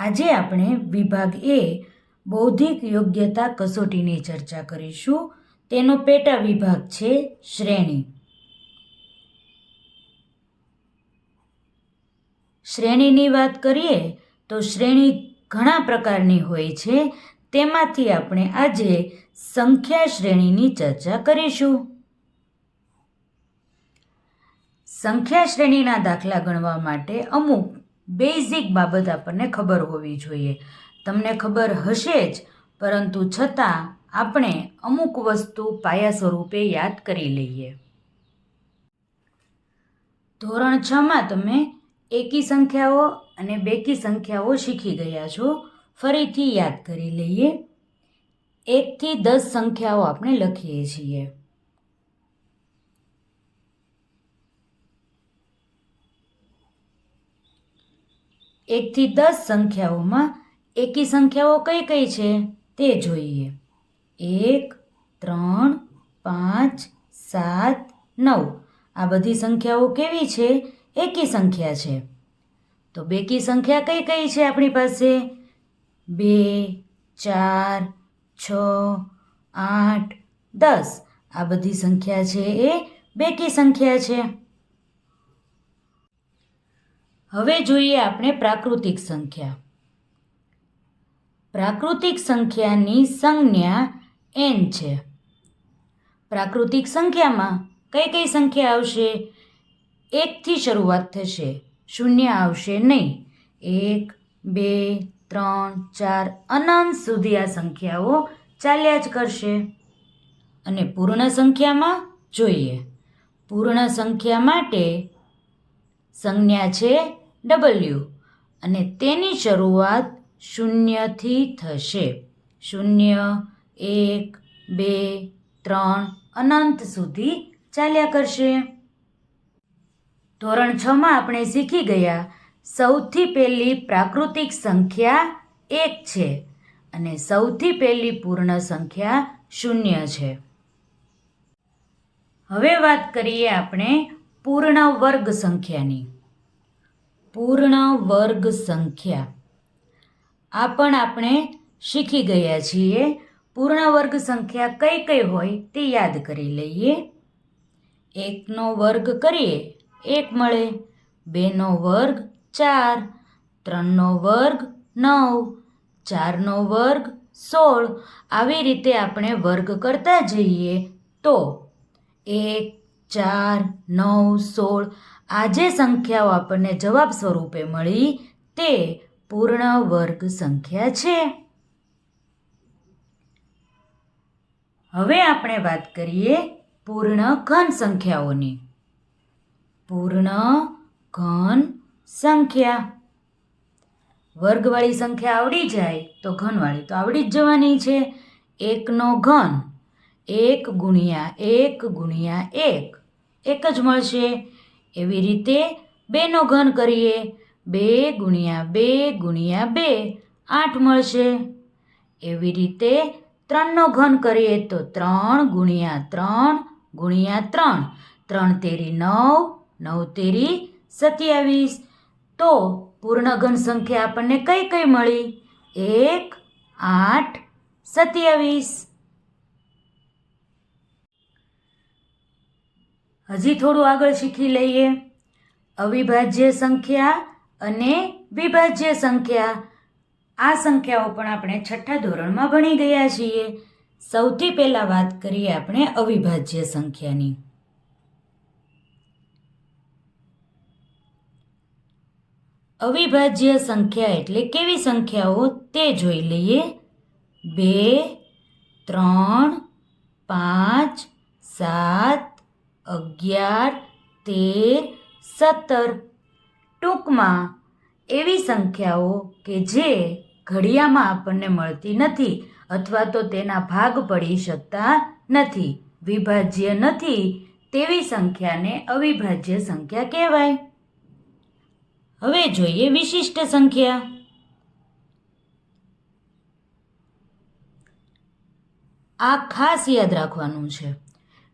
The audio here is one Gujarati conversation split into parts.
આજે આપણે વિભાગ એ બૌદ્ધિક યોગ્યતા કસોટીની ચર્ચા કરીશું. તેનો પેટા વિભાગ છે શ્રેણી. શ્રેણીની વાત કરીએ તો શ્રેણી ઘણા પ્રકારની હોય છે. તેમાંથી આપણે આજે સંખ્યા શ્રેણીની ચર્ચા કરીશું. સંખ્યા શ્રેણીના દાખલા ગણવા માટે અમુક બેઝિક બાબત આપણને ખબર હોવી જોઈએ. તમને ખબર હશે જ, પરંતુ છતાં આપણે અમુક વસ્તુ પાયા સ્વરૂપે યાદ કરી લઈએ. ધોરણ છમાં તમે એકી સંખ્યાઓ અને બેકી સંખ્યાઓ શીખી ગયા છો. ફરીથી યાદ કરી લઈએ. એકથી દસ સંખ્યાઓ આપણે લખીએ છીએ. એકથી દસ સંખ્યાઓમાં એકી સંખ્યાઓ કઈ કઈ છે તે જોઈએ. એક, ત્રણ, પાંચ, સાત, નવ. આ બધી સંખ્યાઓ કેવી છે? એકી સંખ્યા છે. તો બેકી સંખ્યા કઈ કઈ છે આપણી પાસે? બે, ચાર, છ, આઠ, દસ. આ બધી સંખ્યા છે એ બેકી સંખ્યા છે. હવે જોઈએ આપણે પ્રાકૃતિક સંખ્યા. પ્રાકૃતિક સંખ્યાની સંજ્ઞા એન છે. પ્રાકૃતિક સંખ્યામાં કઈ કઈ સંખ્યા આવશે? એકથી શરૂઆત થશે. શૂન્ય આવશે નહીં. એક, બે, ત્રણ, ચાર અનંત સુધી આ સંખ્યાઓ ચાલ્યા જ કરશે. અને પૂર્ણ સંખ્યામાં જોઈએ. પૂર્ણ સંખ્યા માટે સંજ્ઞા છે ડબલ્યુ અને તેની શરૂઆત શૂન્યથી થશે. શૂન્ય, એક, બે, ત્રણ અનંત સુધી ચાલ્યા કરશે. ધોરણ છમાં આપણે શીખી ગયા સૌથી પહેલી પ્રાકૃતિક સંખ્યા એક છે અને સૌથી પહેલી પૂર્ણ સંખ્યા શૂન્ય છે. હવે વાત કરીએ આપણે પૂર્ણ વર્ગ સંખ્યાની. પૂર્ણ વર્ગ સંખ્યા. આ પણ આપણે શીખી ગયા છીએ. પૂર્ણ વર્ગ સંખ્યા કઈ કઈ હોય તે યાદ કરી લઈએ. એકનો વર્ગ કરીએ, એક મળે. બેનો વર્ગ ચાર, ત્રણનો વર્ગ નવ, ચારનો વર્ગ સોળ. આવી રીતે આપણે વર્ગ કરતા જઈએ તો એક, ચાર, નવ, સોળ આ જે સંખ્યાઓ આપણને જવાબ સ્વરૂપે મળી તે પૂર્ણ વર્ગ સંખ્યા છે. હવે આપણે વાત કરીએ પૂર્ણ ઘન સંખ્યાઓની. પૂર્ણ ઘન સંખ્યા. વર્ગવાળી સંખ્યા આવડી જાય તો ઘનવાળી તો આવડી જ જવાની છે. એકનો ઘન એક ગુણ્યા એક ગુણ્યા એક. એક જ મળશે. એવી રીતે બેનો ઘન કરીએ. બે ગુણ્યા બે ગુણ્યા બે, આઠ મળશે. એવી રીતે ત્રણનો ઘન કરીએ તો ત્રણ ગુણ્યા ત્રણ ગુણ્યા ત્રણ. ત્રણ તેરી નવ નવ તેરી સત્યાવીસ. તો પૂર્ણ ઘન સંખ્યા આપણને કઈ કઈ મળી? એક, આઠ, સત્યાવીસ. હજી થોડું આગળ શીખી લઈએ. અવિભાજ્ય સંખ્યા અને વિભાજ્ય સંખ્યા. આ સંખ્યાઓ પણ આપણે છઠ્ઠા ધોરણમાં ભણી ગયા છીએ. સૌથી પહેલાં વાત કરીએ આપણે અવિભાજ્ય સંખ્યાની. અવિભાજ્ય સંખ્યા એટલે કેવી સંખ્યાઓ તે જોઈ લઈએ. બે, ત્રણ, પાંચ, સાત અગિયાર, તેર, સત્તર. ટૂંકમાં એવી સંખ્યાઓ કે જે ઘડિયામાં આપણને મળતી નથી અથવા તો તેના ભાગ પડી શકતા નથી. વિભાજ્ય નથી તેવી સંખ્યાને અવિભાજ્ય સંખ્યા કહેવાય. હવે જોઈએ વિશિષ્ટ સંખ્યા. આ ખાસ યાદ રાખવાનું છે.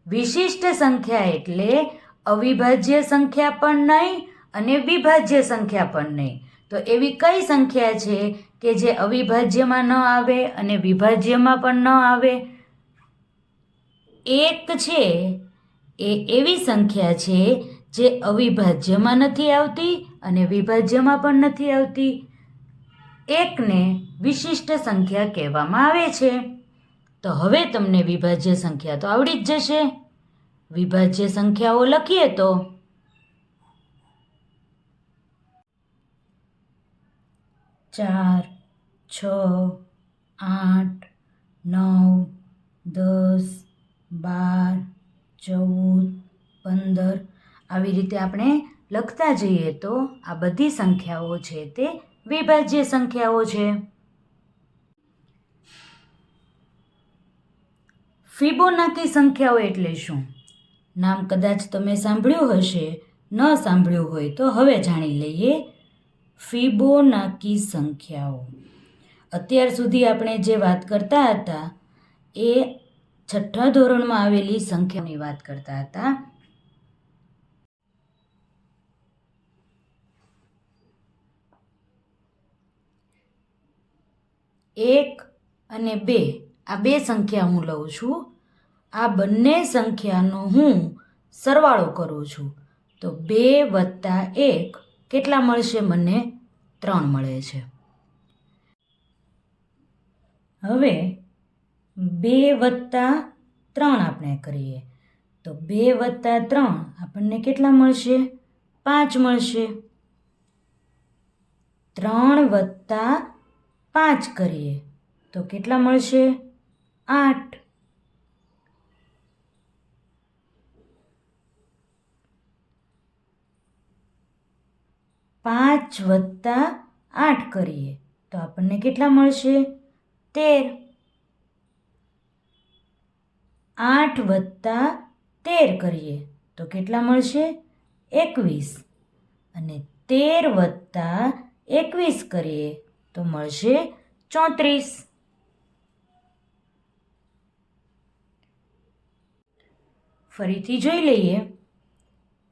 વિશિષ્ટ સંખ્યા એટલે અવિભાજ્ય સંખ્યા પણ નહીં અને વિભાજ્ય સંખ્યા પણ નહીં. તો એવી કઈ સંખ્યા છે કે જે અવિભાજ્યમાં ન આવે અને વિભાજ્યમાં પણ ન આવે? એક છે, એ એવી સંખ્યા છે જે અવિભાજ્યમાં નથી આવતી અને વિભાજ્યમાં પણ નથી આવતી. એકને વિશિષ્ટ સંખ્યા કહેવામાં આવે છે. તો હવે તમને વિભાજ્ય સંખ્યા તો આવડી જ જશે. વિભાજ્ય સંખ્યાઓ લખીએ તો ચાર, છ, આઠ, નવ, દસ, બાર, ચૌદ, પંદર આવી રીતે આપણે લખતા જઈએ તો આ બધી સંખ્યાઓ છે તે વિભાજ્ય સંખ્યાઓ છે. ફિબોનાકી સંખ્યાઓ એટલે શું? નામ કદાચ તમે સાંભળ્યું હશે, ન સાંભળ્યું હોય તો હવે જાણી લઈએ. ફિબોનાકી સંખ્યાઓ. અત્યાર સુધી આપણે જે વાત કરતા હતા, એ છઠ્ઠા ધોરણમાં આવેલી સંખ્યાની વાત કરતા હતા. એક અને બે. આ બે સંખ્યા હું લઉં છું. આ બંને સંખ્યાનો હું સરવાળો કરું છું. તો બે વત્તા એક કેટલા મળશે મને? ત્રણ મળે છે. હવે બે વત્તા ત્રણ આપણે કરીએ. તો બે વત્તા ત્રણ આપણને કેટલા મળશે? પાંચ મળશે. ત્રણ વત્તા પાંચ કરીએ. તો કેટલા મળશે? આઠ. પાંચ વત્તા આઠ કરીએ. તો આપણને કેટલા મળશે? તેર. આઠ વત્તા તેર કરીએ. તો કેટલા મળશે? એકવીસ. અને તેર વત્તા એકવીસ કરીએ તો મળશે ચોત્રીસ. ફરીથી જોઈ લઈએ.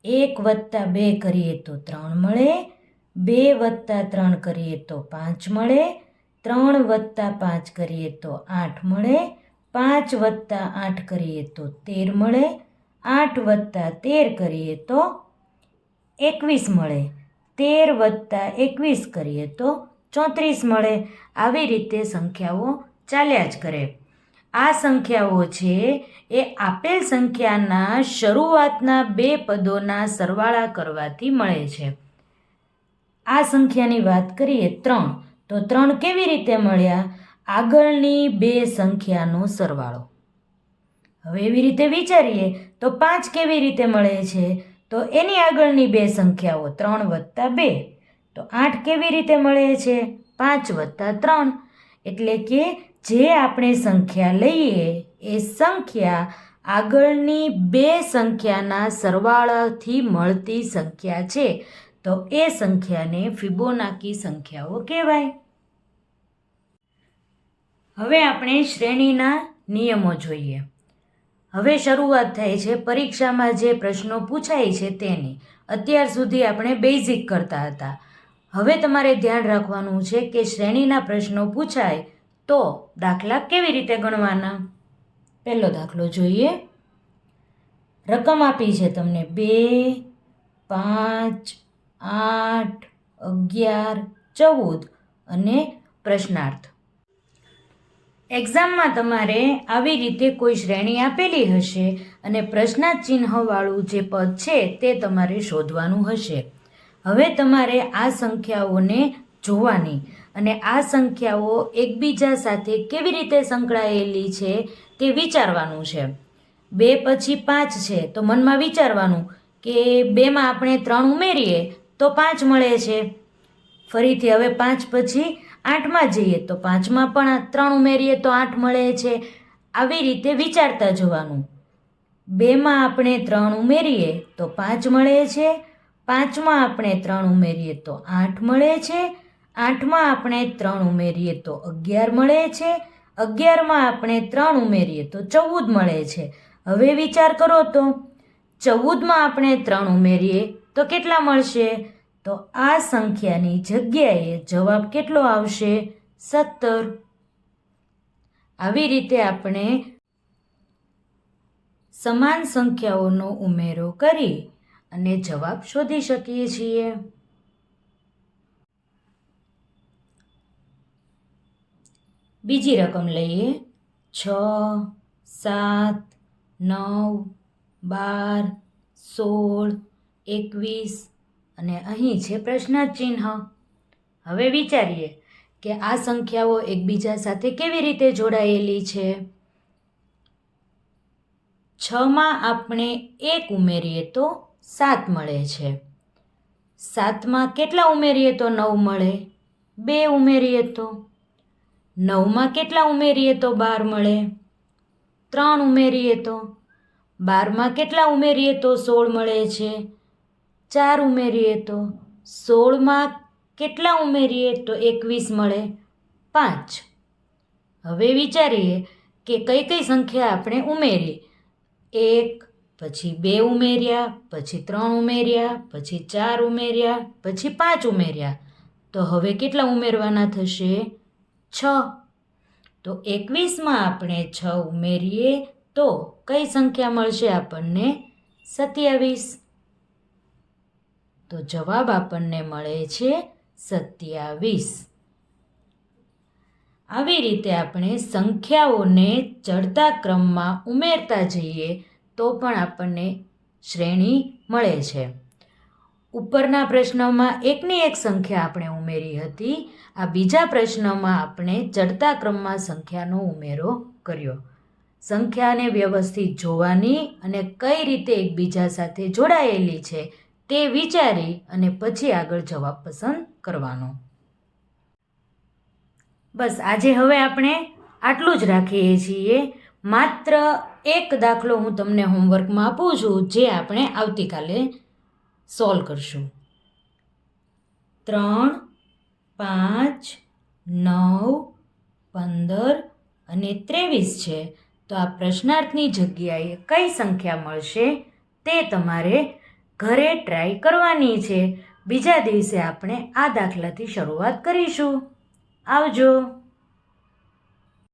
એક વત્તા બે કરીએ તો ત્રણ મળે. બે વત્તા ત્રણ કરીએ તો પાંચ મળે. ત્રણ વત્તા પાંચ કરીએ તો આઠ મળે. પાંચ વત્તા આઠ કરીએ તો તેર મળે. આઠ વત્તા તેર કરીએ તો એકવીસ મળે. તેર વત્તા એકવીસ કરીએ તો ચોત્રીસ મળે. આવી રીતે સંખ્યાઓ ચાલ્યા જ કરે. આ સંખ્યાઓ છે એ આપેલ સંખ્યાના શરૂઆતના બે પદોના સરવાળા કરવાથી મળે છે. આ સંખ્યાની વાત કરીએ ત્રણ, તો ત્રણ કેવી રીતે મળ્યા? આગળની બે સંખ્યાનો સરવાળો. હવે એવી રીતે વિચારીએ, તો પાંચ કેવી રીતે મળે છે? તો એની આગળની બે સંખ્યાઓ ત્રણ વત્તા બે, તો આઠ કેવી રીતે મળે છે? પાંચ વત્તા ત્રણ. એટલે કે જે આપણે સંખ્યા લઈએ, એ સંખ્યા આગળની બે સંખ્યાના સરવાળાથી મળતી સંખ્યા છે. તો એ સંખ્યાને ફિબોનાકી સંખ્યાઓ કહેવાય. હવે આપણે શ્રેણીના નિયમો જોઈએ. હવે શરૂઆત થાય છે પરીક્ષામાં જે પ્રશ્નો પૂછાય છે તેની. અત્યાર સુધી આપણે બેઝિક કરતા હતા. હવે તમારે ધ્યાન રાખવાનું છે કે શ્રેણીના પ્રશ્નો પૂછાય તો દાખલા કેવી રીતે ગણવાના? પહેલો દાખલો જોઈએ. રકમ આપી છે તમને બે, પાંચ, આઠ, અગિયાર, ચૌદ અને પ્રશ્નાર્થ. એક્ઝામમાં તમારે આવી રીતે કોઈ શ્રેણી આપેલી હશે અને પ્રશ્નાર્થ ચિહ્નવાળું જે પદ છે તે તમારે શોધવાનું હશે. હવે તમારે આ સંખ્યાઓને જોવાની અને આ સંખ્યાઓ એકબીજા સાથે કેવી રીતે સંકળાયેલી છે તે વિચારવાનું છે. બે પછી પાંચ છે, તો મનમાં વિચારવાનું કે બેમાં આપણે ત્રણ ઉમેરીએ તો પાંચ મળે છે. ફરીથી હવે પાંચ પછી આઠમાં જઈએ તો પાંચમાં પણ ત્રણ ઉમેરીએ તો આઠ મળે છે. આવી રીતે વિચારતા જવાનું. બેમાં આપણે ત્રણ ઉમેરીએ તો પાંચ મળે છે. પાંચમાં આપણે ત્રણ ઉમેરીએ તો આઠ મળે છે. આઠમાં આપણે ત્રણ ઉમેરીએ તો અગિયાર મળે છે. અગિયારમાં આપણે ત્રણ ઉમેરીએ તો ચૌદ મળે છે. હવે વિચાર કરો તો ચૌદમાં આપણે ત્રણ ઉમેરીએ તો કેટલા મળશે? તો આ સંખ્યાની જગ્યાએ જવાબ કેટલો આવશે? સત્તર. આવી રીતે આપણે સમાન સંખ્યાઓનો ઉમેરો કરી અને જવાબ શોધી શકીએ છીએ. બીજી રકમ લઈએ. છ, સાત, નવ, બાર, સોળ, એકવીસ અને અહીં છે પ્રશ્નાચિહ્ન. હવે વિચારીએ કે આ સંખ્યાઓ એકબીજા સાથે કેવી રીતે જોડાયેલી છે? છમાં આપણે એક ઉમેરીએ તો સાત મળે છે. સાતમાં કેટલા ઉમેરીએ તો નવ મળે? બે ઉમેરીએ તો નવમાં કેટલા ઉમેરીએ તો બાર મળે? ત્રણ ઉમેરીએ તો? બારમાં કેટલા ઉમેરીએ તો સોળ મળે છે? ચાર ઉમેરીએ તો? સોળમાં કેટલા ઉમેરીએ તો એકવીસ મળે? પાંચ. હવે વિચારીએ કે કઈ કઈ સંખ્યા આપણે ઉમેરી એક, પછી બે ઉમેર્યા, પછી ત્રણ ઉમેર્યા, પછી ચાર ઉમેર્યા, પછી પાંચ ઉમેર્યા. તો હવે કેટલા ઉમેરવાના થશે? છ. તો એકવીસમાં આપણે છ ઉમેરીએ તો કઈ સંખ્યા મળશે આપણને? સત્યાવીસ. તો જવાબ આપણને મળે છે સત્યાવીસ. આવી રીતે આપણે સંખ્યાઓને ચડતા ક્રમમાં ઉમેરતા જઈએ તો પણ આપણને શ્રેણી મળે છે. ઉપરના પ્રશ્નમાં એકની એક સંખ્યા આપણે ઉમેરી હતી. આ બીજા પ્રશ્નમાં આપણે ચડતા ક્રમમાં સંખ્યાનો ઉમેરો કર્યો. સંખ્યાને વ્યવસ્થિત જોવાની અને કઈ રીતે એકબીજા સાથે જોડાયેલી છે તે વિચારી અને પછી આગળ જવાબ પસંદ કરવાનો. બસ, આજે હવે આપણે આટલું જ રાખીએ છીએ. માત્ર એક દાખલો હું તમને હોમવર્કમાં આપું છું, જે આપણે આવતીકાલે સોલ્વ કરશું. ત્રણ, પાંચ, નવ, પંદર અને ત્રેવીસ છે. તો આ પ્રશ્નાર્થની જગ્યાએ કઈ સંખ્યા મળશે તે તમારે ઘરે ટ્રાય કરવાની છે. બીજા દિવસે આપણે આ દાખલાથી શરૂઆત કરીશું. આવજો.